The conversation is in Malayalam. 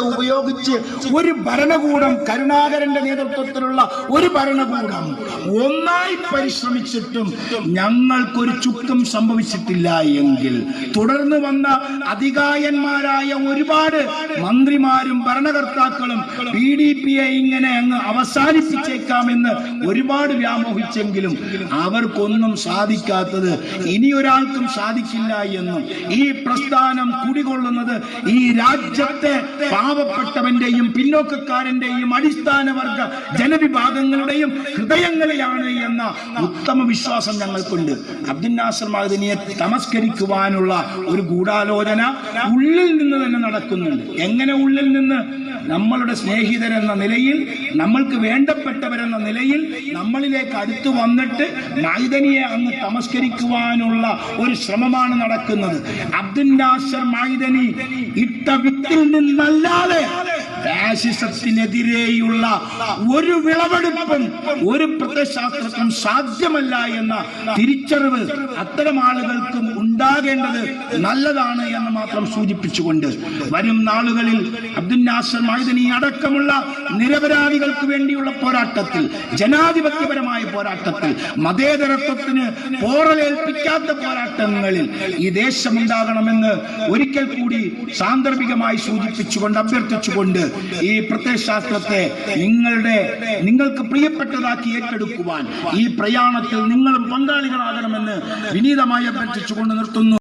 യുദ്ധത്തെ ഉപയോഗിച്ച് ഒരു ഭരണകൂടം കരുണാകരന്റെ നേതൃത്വത്തിലുള്ള ഒരു ഭരണകൂടം ഒന്നായി പരിശ്രമിച്ചിട്ടും ഞങ്ങൾക്കൊരു ചുക്കം സംഭവിച്ചിട്ടില്ല എങ്കിൽ തുടർന്ന് വന്ന അധികായന്മാരായ ഒരുപാട് മന്ത്രിമാരും ഭരണകർത്താക്കളും പി ഡി പിയെ ഇങ്ങനെ അങ്ങ് അവസാനിപ്പിച്ചേക്കാമെന്ന് ഒരുപാട് വ്യാമോഹിച്ചെങ്കിലും അവർക്കൊന്നും സാധിക്കാത്തത് ഇനി ഒരാൾക്കും സാധിക്കില്ല എന്നും ഈ പ്രസ്ഥാനം കുടികൊള്ളുന്നത് ഈ രാജ്യത്തെ പാവപ്പെട്ടവന്റെയും പിന്നോക്കക്കാരന്റെയും അടിസ്ഥാന വർഗ ജനവിഭാഗങ്ങളുടെയും ഹൃദയങ്ങളിലാണ് എന്ന ഉത്തമ വിശ്വാസം ഞങ്ങൾക്കുണ്ട്. അബ്ദുൽ നാസർ മഹദിനിയെ തമസ്കരിക്കുവാനുള്ള ഒരു ഗൂഢാലോചന ഉള്ളിൽ നിന്ന് തന്നെ നടക്കുന്നുണ്ട്. എങ്ങനെ ഉള്ളിൽ നിന്ന്? നമ്മളുടെ സ്നേഹിതരെന്ന നിലയിൽ നമ്മൾക്ക് വേണ്ടപ്പെട്ടവരെന്ന നിലയിൽ നമ്മളിലേക്ക് അടുത്തു വന്നിട്ട് മൈദനിയെ അങ്ങ് തമസ്കരിക്കുവാനുള്ള ഒരു ശ്രമമാണ് നടക്കുന്നത്. അബ്ദുൽ നാസർ മൈദനി ഇട്ട വിത്തിൽ നിന്നല്ലാതെ ഫാസിസത്തിനെതിരെയുള്ള ഒരു വിളവെടുപ്പും ഒരു പ്രത്യശാസ്ത്രത്തിനും സാധ്യമല്ല എന്ന തിരിച്ചറിവ് അത്തരം ആളുകൾക്കും ഉണ്ടാകേണ്ടത് നല്ലതാണ് എന്ന് മാത്രം സൂചിപ്പിച്ചുകൊണ്ട് വരും നാളുകളിൽ അബ്ദുൽ നാസർ മൈദനി അടക്കമുള്ള നിരപരാധികൾക്ക് വേണ്ടിയുള്ള പോരാട്ടത്തിൽ ജനാധിപത്യപരമായ പോരാട്ടത്തിൽ മതേതരത്വത്തിന് പോറലേൽപ്പിക്കാത്ത പോരാട്ടങ്ങളിൽ ഈ ദേശമുണ്ടാകണമെന്ന് ഒരിക്കൽ കൂടി സാന്ദർഭികമായി സൂചിപ്പിച്ചുകൊണ്ട് അഭ്യർത്ഥിച്ചുകൊണ്ട് ഈ പ്രത്യയശാസ്ത്രത്തെ നിങ്ങളുടെ നിങ്ങൾക്ക് പ്രിയപ്പെട്ടതാക്കി ഏറ്റെടുക്കുവാൻ ഈ പ്രയാണത്തിൽ നിങ്ങളും പങ്കാളികളാകണമെന്ന് വിനീതമായി അഭ്യർത്ഥിച്ചുകൊണ്ട് നിർത്തുന്നു.